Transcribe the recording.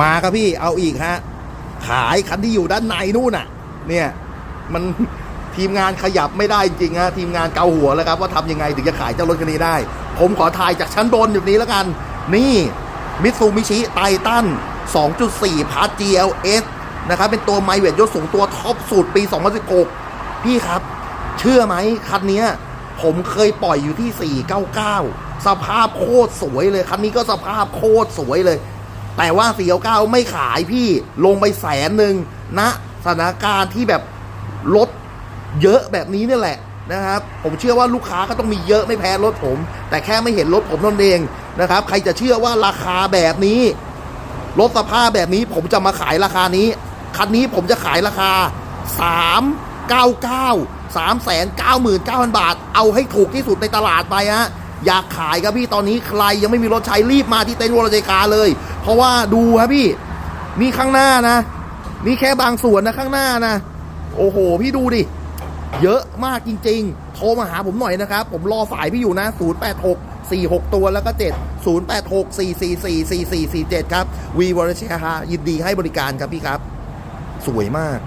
มาครับพี่เอาอีกฮะ ขายคันที่อยู่ด้านในนู่นน่ะ เนี่ย มันทีมงานขยับไม่ได้จริงๆฮะทีมงานเกาหัวแล้วครับ ว่าทำยังไงถึงจะขายเจ้ารถคันนี้ได้ ผมขอถ่ายจากชั้นบนอยู่นี้แล้วกัน นี่มิตซูมิชิไททัน2.4พาร์ GLS นะครับเป็นตัวไมเวทยศสูงตัวท็อปสุดปี 2016 พี่ครับ เชื่อไหมคันนี้ผมเคยปล่อยอยู่ที่ 499 สภาพโคตรสวยเลย คันนี้ก็สภาพโคตรสวยเลย แต่ว่า499ไม่ขายพี่ลงไปแสนหนึ่งณสถานการณ์ที่แบบรถเยอะแบบนี้นี่แหละนะครับผมเชื่อว่าลูกค้าก็ต้องมีเยอะไม่แพ้รถผม แต่แค่ไม่เห็นรถผมนั่นเองนะครับ ใครจะเชื่อว่าราคาแบบนี้รถสภาพแบบนี้ผมจะมาขายราคานี้คันนี้ผมจะขายราคา 399 3 9 9 0 0 0 บาท เอาให้ถูกที่สุดในตลาดไปฮะอยากขายครับพี่ตอนนี้ใครยังไม่มีรถใช้รีบมาที่เต็นท์วรเจคาเลย ราะว่าดูครับพี่ นี่ข้างหน้านะ นี่แค่บางส่วนนะข้างหน้านะ โอ้โห พี่ดูดิ เยอะมากจริง ๆ โทรมาหาผมหน่อยนะครับ ผมรอสายพี่อยู่นะ 086 46 ตัวแล้วก็ 7 086 444 4447 ครับวีวอร์เชฮายินดีให้บริการครับพี่ครับ สวยมาก